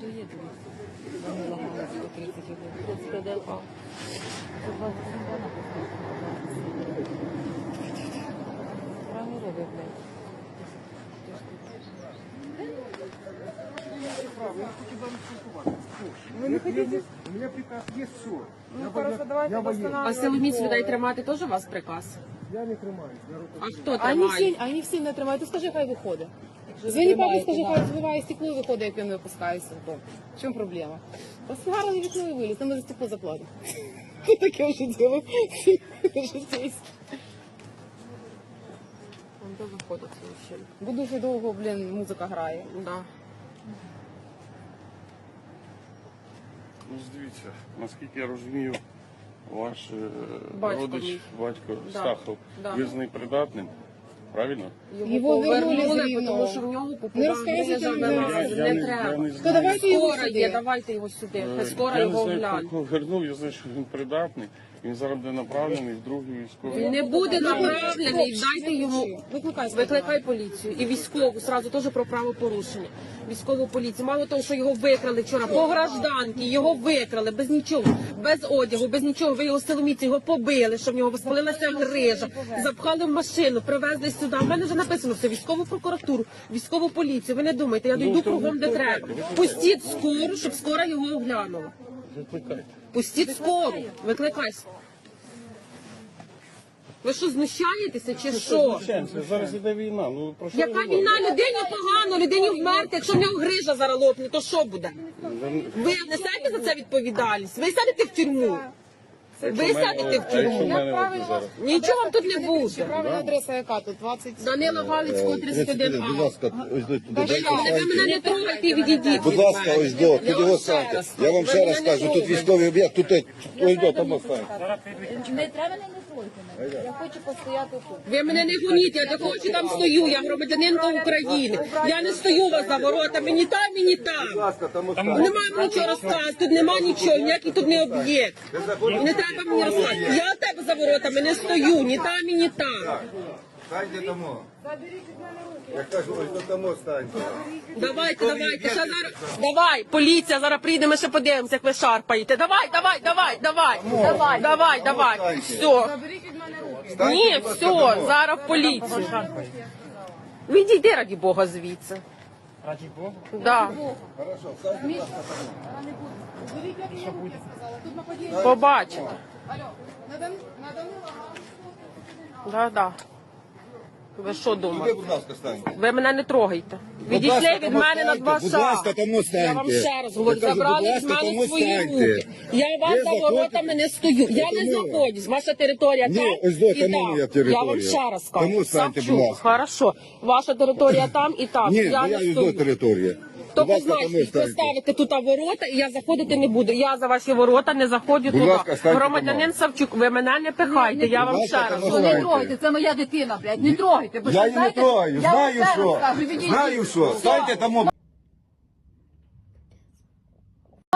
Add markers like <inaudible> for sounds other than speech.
Доїду. Вони лагали 130 один. 31 А. Це два гривня Правильно робить, блядь. Вы не хотите? У меня приказ есть все. Ну, хорошо, давайте. А силоміць людей тримати теж у вас приказ? Я не тримаюсь. Я руку. А хто Они тримає? всі, они всі не тримають. Ти скажи, хай виходить. Звені папі, скажи, хай збиває стекло і виходить, як він випускає стекло. В чому проблема? Посгарили вікно і виліз, ми за стекло заплатимо. <laughs> Таке вже діло. <laughs> Житейське. Де виходить цей мужчина? Бо дуже довго, блін, музика грає. Да. Ну, дивіться, наскільки я розумію, ваш е, Батько родич, мій. батько Да. Стахов, Да. визнаний придатним, правильно? Його вернули з Рівного. тому що в нього Не розказуйте на не. Я Не не- я То давайте його Скоро сюди. є, давайте його сюди. Е, Хай скоро я не його знаю, кого вернув, я знаю, що він придатний. Він зараз буде направлений в другий військовий. Він не буде направлений, дайте йому. Викликай Викликай поліцію і військову сразу теж про правопорушення. Військову поліцію. Мало того, що його викрали вчора по гражданки, його викрали без нічого, без одягу, без нічого. Ви його силоміці його побили, що в нього спалилася грижа, запхали в машину, привезли сюди. У мене вже написано все військову прокуратуру, військову поліцію. Ви не думайте, я дійду кругом, де треба. Пустіть скору, щоб скоро його оглянула. Викликайте. Пустіть скору, викликай. Ви що, знущаєтеся чи що? Звичайно, Зараз іде війна. Ну про що Яка ви війна? Людині погано, людині вмерти. Якщо в нього грижа зараз лопне, то що буде? Ви несете за це відповідальність? Ви сядете в тюрму. Ви сядете в тюрму. Нічого вам тут не буде. Правильна адреса яка тут? 20... Данила Галицького 31 Будь А. ласка, ось до туди Ви мене не трогайте і відійдіть. Будь ласка, ось до, ще станьте. раз Я вам ще раз кажу, тут військовий об'єкт, тут ось до, там ось станьте. Не треба мене не тройте. Я хочу постояти тут. Ви мене не гоніть, я такого чи там стою, я громадянинка України. Я не стою у вас за воротами, ні там, і ні там. Будь ласка, там ось Нема нічого розказувати, тут нема нічого, ніякий тут не об'єкт. Не треба мені розказувати. Я тебе за воротами не стою, ні там, і ні там. Станьте тому. Я кажу, ось до тому станьте. Давайте, давайте, ще зараз. Давай, поліція, зараз прийде, ми ще подивимося, як ви шарпаєте. Давай, давай, давай, давай. Давай, давай, давай. Все. Ні, все, зараз в поліцію. Відійди, раді Бога, звідси. Раді Бога. Да. Заберіть від мене руки, я сказала. Тут нападіння. Побачите. Алло, на Дан- на Данила Да, да. Ви що Ви, думаєте? будь ласка, станьте. Ви мене не трогайте. Відійшли від мене на два шага. Я вам ще раз говорю, забрали від мене свої руки. Я вас за воротами не стою. Я не знаходжусь. Ваша територія там і там. територія. Я вам ще раз кажу. Тому станьте, будь ласка. Хорошо. Ваша територія там і там. Я не стою. території. То ласка, позначте, станьте. поставите тут ворота, і я заходити не буду. Я за ваші ворота не заходжу Будь туди. ласка, Громадянин. Савчук, ви мене не пихайте, я Будь вам ласка, ще раз говорю. Не трогайте, це моя дитина, блядь, не трогайте. бо Я її не знаєте, трогаю, я вам знаю ще раз що. кажу, відійдіть. Знаю що. Станьте тому.